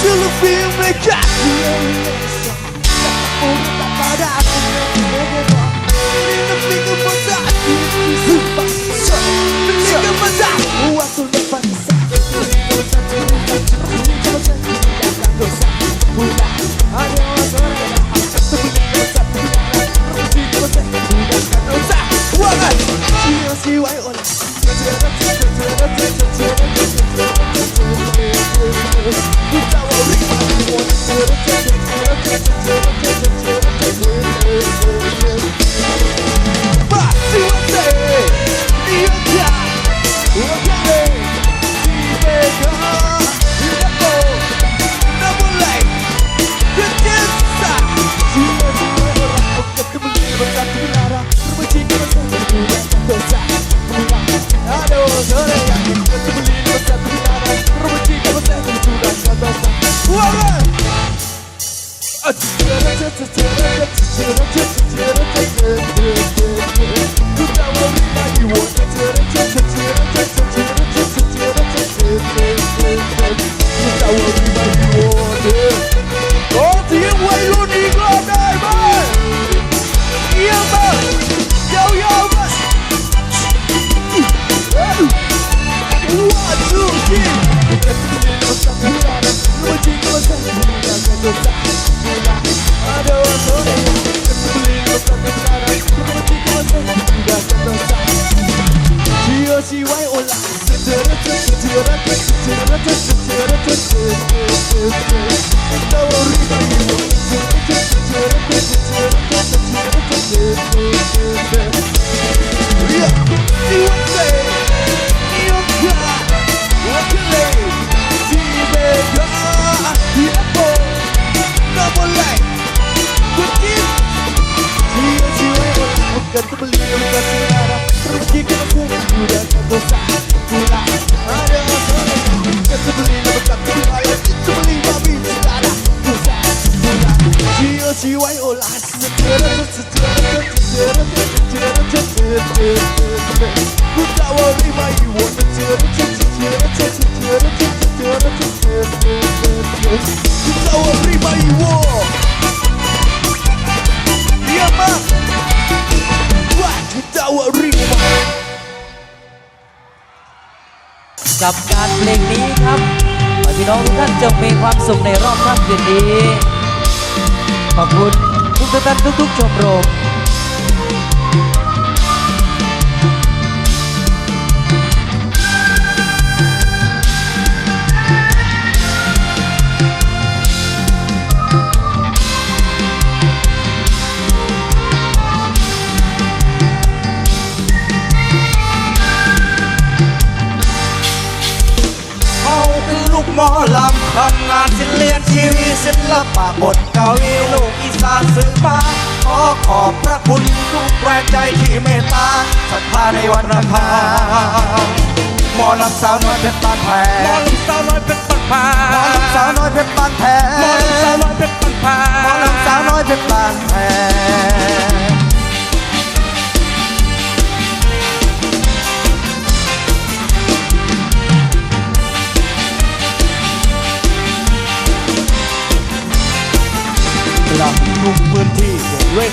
Till o fim me castigo O mundo tá parado, não vou levar Menina, fica à vontade Desculpa, fica à vontade O ato não faz certo Dançar, dançar, dançar, dançar, dançar, dançar, Without worry about you. Don't worry, Cała prima i war กับการเพลงนี้ครับขอพี่น้องทุกท่านจงมีความสุขในรอบค่ำคืนนี้ ขอบคุณทุกท่านทุกๆชมรม หมอลำทำงานศิลเลียนชีวิตศิลปะบทกวีลูกอีสานสื่อมาขอขอบพระคุณทุกแรงใจที่เมตตาศรัทธาในวันราคาหมอลำสาวน้อยเพชรบานแพงหมอลำสาวน้อยเพชรบานแพงหมอลำสาวน้อยเพชรบานแพงหมอลำสาวน้อยเพชรบานแพงหมอลำสาวน้อยเพชรบานแพง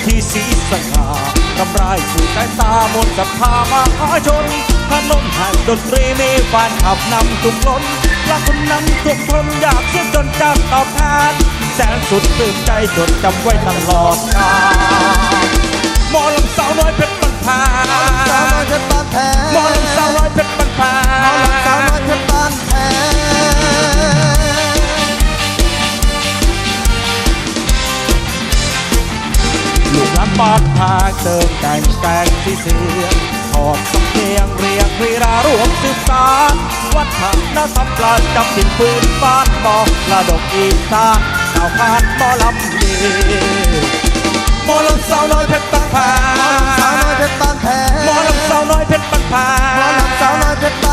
ทีสีสง่ากำไรสู่สายตามนกับพามหาชนถนนแห่งดนตรีมีฟันขับนำทุกล้นรักคนนั้นทุกคนอยากเสียจนจะตอบแทนแสนสุดตื่นใจจดจำไว้ตลอดกาลหมอลำสาวน้อยเพชรบันพาสาวน้อยเพชรบ้านแพง เติมแต่งแต่งที่เสียงถอดสำเนียงเรียงวีรารวมสืบสานวัฒนธรรมประจำถิ่นพื้นบ้านบอกระดกอีสานชาวพานหมอลำดีหมอลำสาวน้อยเพชรบางพาสาวน้อยเพชรบ้านแพงหมอลำสาวน้อยเพชรบางพาหมอลำสาวน้อยเพชรบ้าน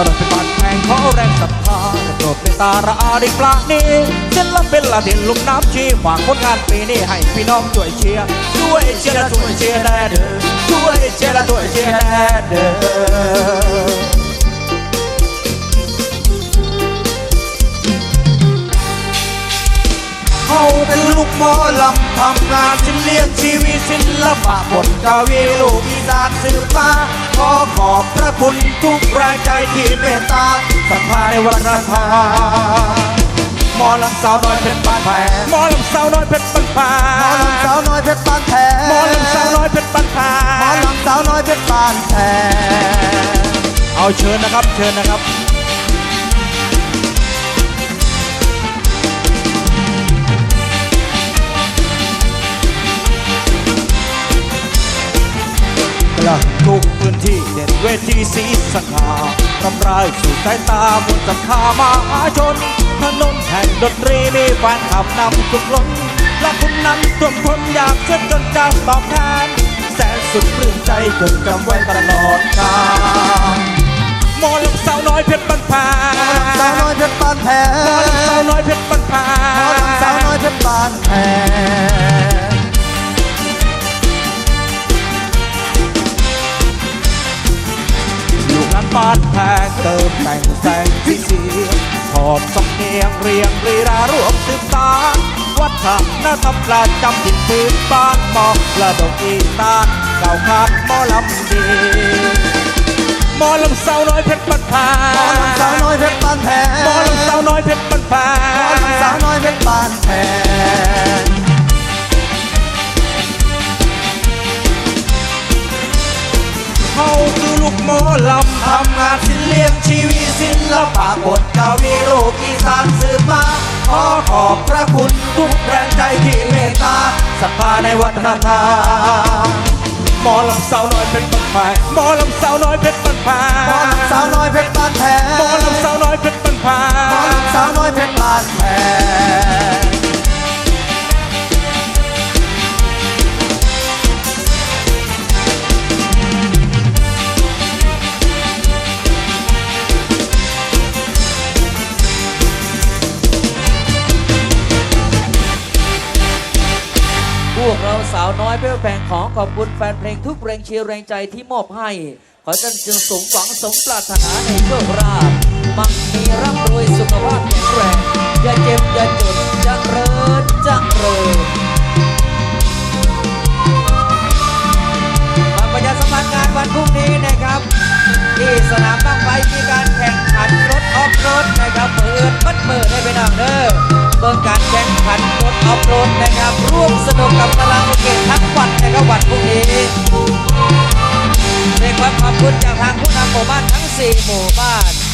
าวน้อยเพชรบ้านแพงขอแรงศรัทธาแต่โปรดเมตตาระอาดิปลานี้เส้นลปินละดินลุ่มน้ำชีฝากผลงานปีนี้ให้พี่น้องช่วยเชียร์ช่วยเชียร์และช่วยเชียร์แน่เด้อช่วยเชียร์และช่วยเชียร์แน่เด้อ เขาเป็นลูกหมอลำทำงานชิ้นเลี้ยงชีวิตศิลปะบทกวีลูกอีสานสืบมาขอขอบพระคุณทุกแรงใจที่เมตตาศรัทธาในวัฒนธรรมหมอลำสาวน้อยเพชรบ้านแพงหมอลำสาวน้อยเพชรบ้านแพหมอลำสาวน้อยเพชรบ้านแพงหมอลำสาวน้อยเพชรบ้านแพหมอลำสาวน้อยเพชรบ้านแพงเอาเชิญนะครับเชิญนะครับ ทุกพื้นที่เด่นเวทีสีสง่ารำไรายสู่สายตามวลศรัทธามหาชนถนนแห่งดนตรีมีแฟนขับนำทุกล้นและคุณนั้นท่วมทนอยากช่วยจนจะตอบแทน แสนสุดปลื้มใจจนจำไว้ตลอดกาลหมอลำสาวน้อยเพชรบันพาสาวน้อยเพชรบ้านแพงหมอลำสาวน้อยเพชรบันพาหมอลำสาวน้อยเพชรบ้านแพ บ้านแพงเติมแต่งแสงที่เสียงถอดสำเนียงเรียงรีรารวมสืบสานวัฒนธรรมประจำถิ่นพื้นบ้านมองระดกอีสานเก่าขาดหมอลำดีหมอลำสาวน้อยเพชรบันแพาหมอลำสาวน้อยเพชรบ้านแพงหมอลำสาวน้อยเพชรบันพาหมอลำสาวน้อยเพชรบ้านแพง เขาคือลูกหมอลำทำงานศิลเลี้ยงชีวิตศิลปะบทกวีลูกอีสานสืบมาขอขอบพระคุณทุกแรงใจที่เมตตาศรัทธาในวัฒนธรรมหมอลำสาวน้อยเพชรบันพายหมอลำสาวน้อยเพชรบันพาหมอลำสาวน้อยเพชรบ้านแพ สาวน้อยเพื่อแผงของขอบคุณแฟนเพลงทุกแรงเชียร์แรงใจที่มอบให้ ขอท่านจึงสมหวังสมปรารถนาในโชคราภมั่งมีร่ำรวยสุขภาพแข็งแรงอย่าเจ็บอย่าจนเจะเริญเจะเริญมาประชาสัมพันธ์งานวันพรุ่งนี้นะครับ ที่สนามตั้งไฟมีการแข่งขันรถออฟโรดนะครับเปิดบัดมือได้ไปน้องเด้อ เบิ่งการแข่งขันรถออฟโรดนะครับ ร่วมสนุกกับพลังเกตทั้งวันนะครับวันพรุ่งนี้เป็นความขอบคุณจากทางผู้นำหมู่บ้านทั้ง 4 หมู่บ้าน